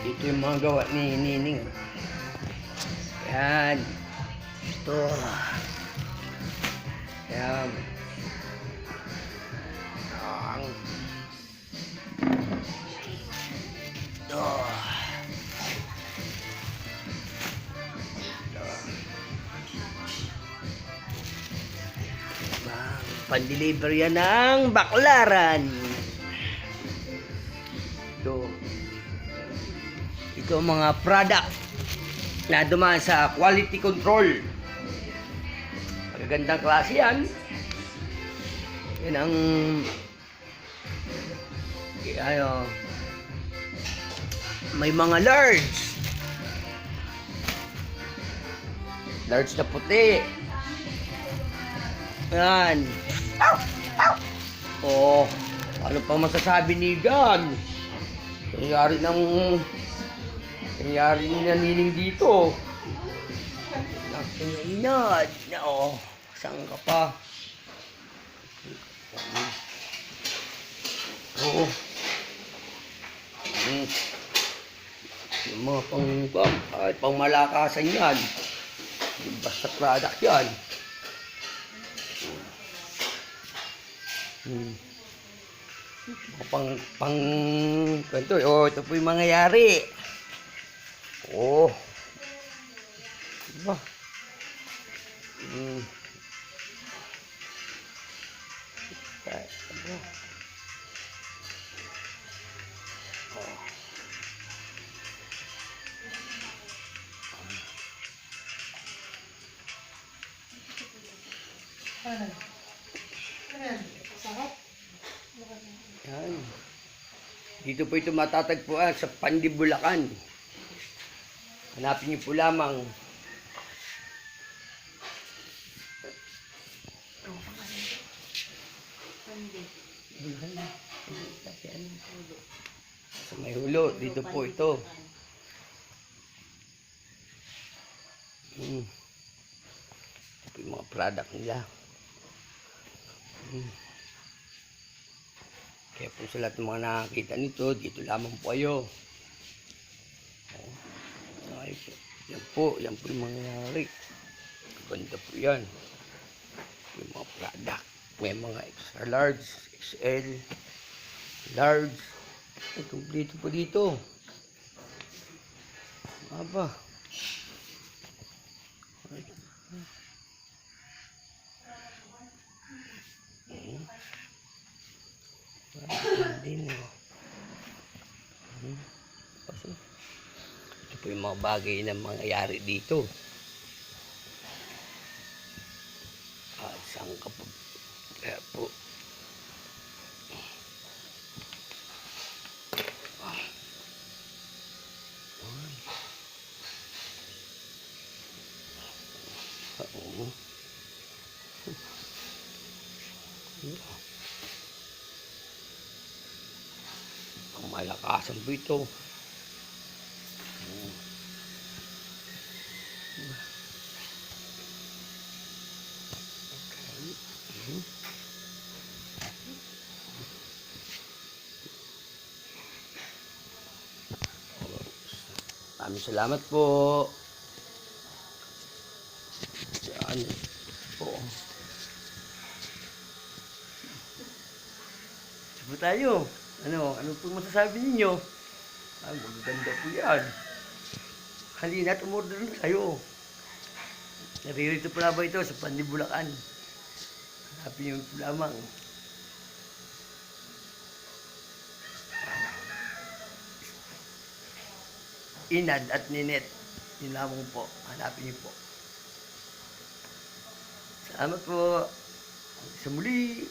Ito yung mga gawa ni Nining. Yan. Ito. Yan. Ang. Ito. Ito. Pan-deliver yan ng baklaran. Ito mga product na dumaan sa quality control. Magagandang klase yan. Yan ang ano, may mga large. Large na puti. Yan. Oh, ano pang masasabi ni Gag? Nangyari ng nangyari ni nanining dito. Nakinginad. Oo. Saan ka pa? Oo. Mm. Yung mga pang, pang, pang malakasan yan. Basta product yan. Hmm. Mga Pang, pang, kwento. Oh, ito po yung mangyayari. Oh. Diba? Hmm. Ay, ano? Oh. Yan. Dito po ito matatagpuan sa Pandibulacan. Hanapin niyo po lamang. Sa may hulo, dito po ito. Hmm. Ito po yung mga product nila. Hmm. Kaya po sa lahat ng mga nakakita nito, dito lamang po kayo. Oh. Ay po. Yan po, yan po yung mangyayari. Ganda po yan. Yung mga product. May mga extra large, XL, large. Ay, kumplito po dito. Aba. Ay. Hmm. Hindi mo. Hmm. Kasi, ito po yung mga bagay na mangyayari dito. Ah, saan ka po? Kaya po. Ah. Ah, oo. Ang malakasan po ito. Maraming salamat po. Yan po. Po tayo. Ano, ano po masasabi ninyo? Ay, magaganda po yan. Halina, tumorder na tayo. Naririto pala ba ito sa Pandibulacan? Po lamang. Inad at Ninet. Yun lamang po. Hanapin niyo po. Salamat po. Sa muli.